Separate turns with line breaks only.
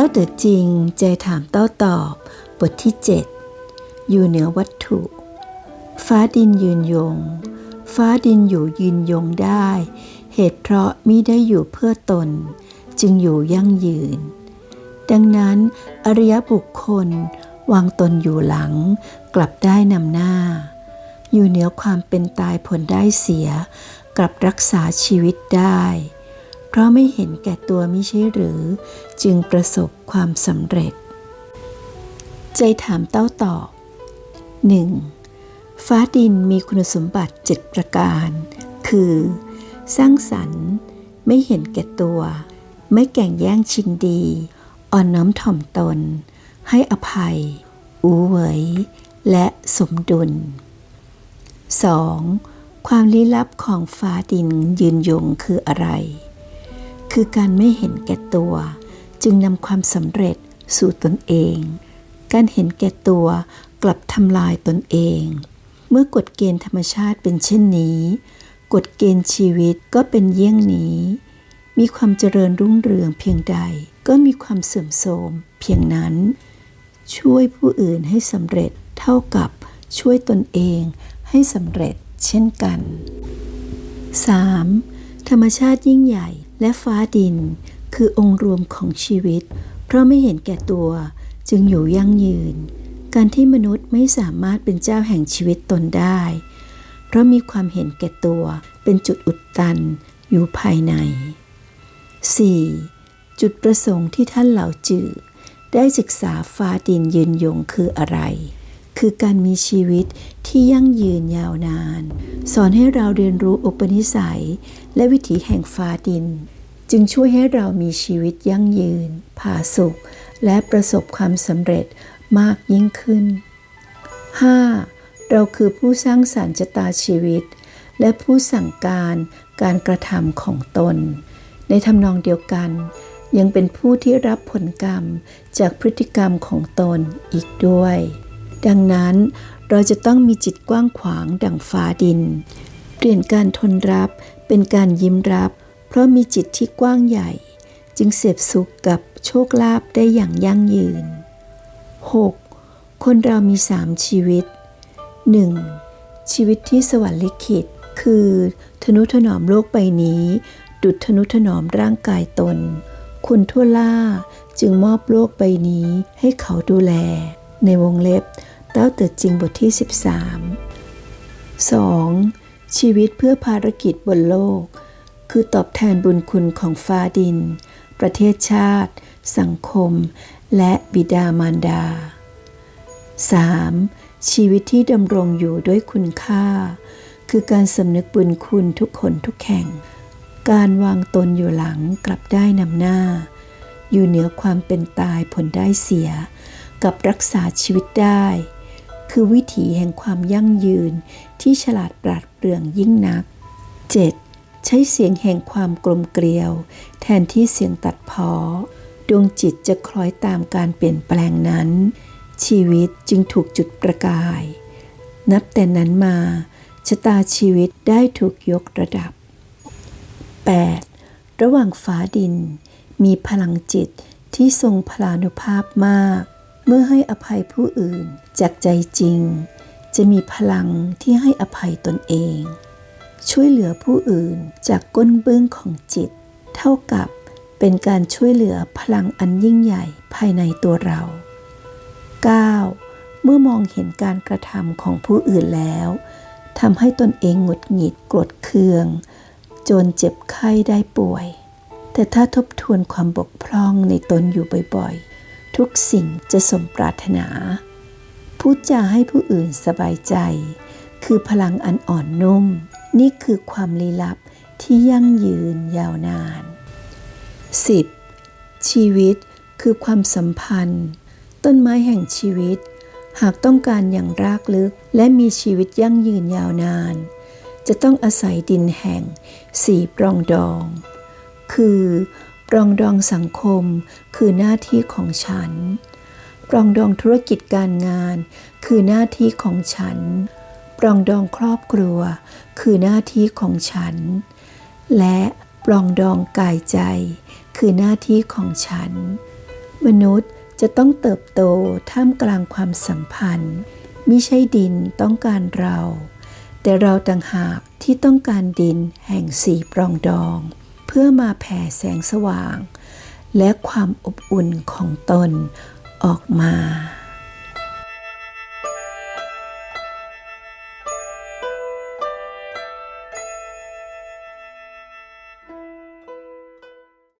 ต้าเต๋อจริง ใจถามเต้าตอบ บทที่ 7 อยู่เหนือวัตถุ ฟ้าดินยืนยง ฟ้าดินอยู่ยืนยงได้ เหตุเพราะมิได้อยู่เพื่อตน จึงอยู่ยั่งยืน ดังนั้นอริยบุคคลวางตนอยู่หลัง กลับได้นำหน้า อยู่เหนือความเป็นตายผลได้เสีย กลับรักษาชีวิตได้ เพราะไม่เห็นแก่ตัวไม่ใช่หรือ จึงประสบความสำเร็จ ใจถามเต้าตอบ 1. ฟ้าดินมีคุณสมบัติเจ็ดประการ คือ สร้างสรรค์ ไม่เห็นแก่ตัว ไม่แก่งแย่งชิงดี อ่อนน้อมถ่อมตน ให้อภัย อูเหวยและสมดุล 2. ความลี้ลับของฟ้าดินยืนยงคืออะไร คือการไม่เห็นแก่ตัว จึงนำความสำเร็จสู่ตนเอง การเห็นแก่ตัวกลับทำลายตนเอง เมื่อกฎเกณฑ์ธรรมชาติเป็นเช่นนี้ กฎเกณฑ์ชีวิตก็เป็นเยี่ยงนี้ มีความเจริญรุ่งเรืองเพียงใด ก็มีความเสื่อมโทรมเพียงนั้น ช่วยผู้อื่นให้สำเร็จเท่ากับช่วยตนเองให้สำเร็จเช่นกัน 3. ธรรมชาติยิ่งใหญ่ และฟ้าดิน คือองค์รวมของชีวิต เพราะไม่เห็นแก่ตัวจึงอยู่ยั่งยืน การที่มนุษย์ไม่สามารถเป็นเจ้าแห่งชีวิตตนได้ เพราะมีความเห็นแก่ตัวเป็นจุดอุดตันอยู่ภายใน 4. จุดประสงค์ที่ท่านเหล่าจือได้ศึกษาฟ้าดินยืนยงคืออะไร คือการมีชีวิตที่ยั่งยืนยาวนาน สอนให้เราเรียนรู้อุปนิสัย และวิถีแห่งฟ้าดิน จึงช่วยให้เรามีชีวิตยั่งยืน ผาสุกและประสบความสำเร็จมากยิ่งขึ้น 5. เราคือผู้สร้างสรรค์ชะตาชีวิต และผู้สั่งการการกระทำของตน ในทำนองเดียวกัน ยังเป็นผู้ที่รับผลกรรมจากพฤติกรรมของตนอีกด้วย ดังนั้นเราจะต้องมีจิตกว้างขวางดั่งฟ้าดิน เปลี่ยนการทนรับเป็นการยิ้มรับ เพราะมีจิตที่กว้างใหญ่ จึงเสพสุขกับโชคลาภได้อย่างยั่งยืน 6. คนเรามีสามชีวิต 1. ชีวิตที่สวรรค์ลิขิต คือทนุถนอมโลกใบนี้ ดุจทนุถนอมร่างกายตน คุณทั่วล่าจึงมอบโลกใบนี้ให้เขาดูแล ในวงเล็บเต้าเติดจริงบทที่ 13 2. ชีวิตเพื่อภารกิจบนโลก คือตอบแทนบุญคุณของฟ้าดิน ประเทศชาติ สังคม และบิดามารดา 3. ชีวิตที่ดำรงอยู่ด้วยคุณค่า คือการสำนึกบุญคุณทุกคนทุกแห่ง การวางตนอยู่หลังกลับได้นำหน้า อยู่เหนือความเป็นตายผลได้เสีย กับรักษาชีวิตได้ คือวิถีแห่งความยั่งยืนที่ฉลาดปราดเปรื่องยิ่งนัก 7. ใช้เสียงแห่งความกลมเกลียว แทนที่เสียงตัดพอดวงจิตจะคล้อยตามการเปลี่ยนแปลงนั้น ชีวิตจึงถูกจุดประกาย นับแต่นั้นมาชะตาชีวิตได้ถูกยกระดับ 8. ระหว่างฟ้าดิน มีพลังจิตที่ทรงพลานุภาพมาก เมื่อให้อภัยผู้อื่น จากใจจริง จะมีพลังที่ให้อภัยตนเอง ช่วยเหลือผู้อื่นจากก้นเบื้องของจิต เท่ากับเป็นการช่วยเหลือพลังอันยิ่งใหญ่ภายในตัวเรา 9. เมื่อมองเห็นการกระทำของผู้อื่นแล้วทำให้ตนเองหงุดหงิดโกรดเคือง จนเจ็บไข้ได้ป่วย แต่ถ้าทบทวนความบกพร่องในตนอยู่บ่อยๆ ทุกสิ่งจะสมปรารถนา พูดจาให้ผู้อื่นสบายใจ คือพลังอันอ่อนนุ่ม นี่คือความลี้ลับที่ยั่งยืนยาวนาน 10. ชีวิตคือความสัมพันธ์ ต้นไม้แห่งชีวิต หากต้องการอย่างรากลึกและมีชีวิตยั่งยืนยาวนาน จะต้องอาศัยดินแห่งสีปรองดอง คือ ปรองดองสังคมคือหน้าที่ของฉัน ปรองดองธุรกิจการงาน คือหน้าที่ของฉัน ปรองดองครอบครัว คือหน้าที่ของฉัน และปรองดองกายใจ คือหน้าที่ของฉัน มนุษย์จะต้องเติบโตท่ามกลางความสัมพันธ์มิใช่ดินต้องการเรา แต่เราต่างหากที่ต้องการดินแห่งสีปรองดอง เพื่อมาแผ่แสงสว่าง และความอบอุ่นของตนออกมา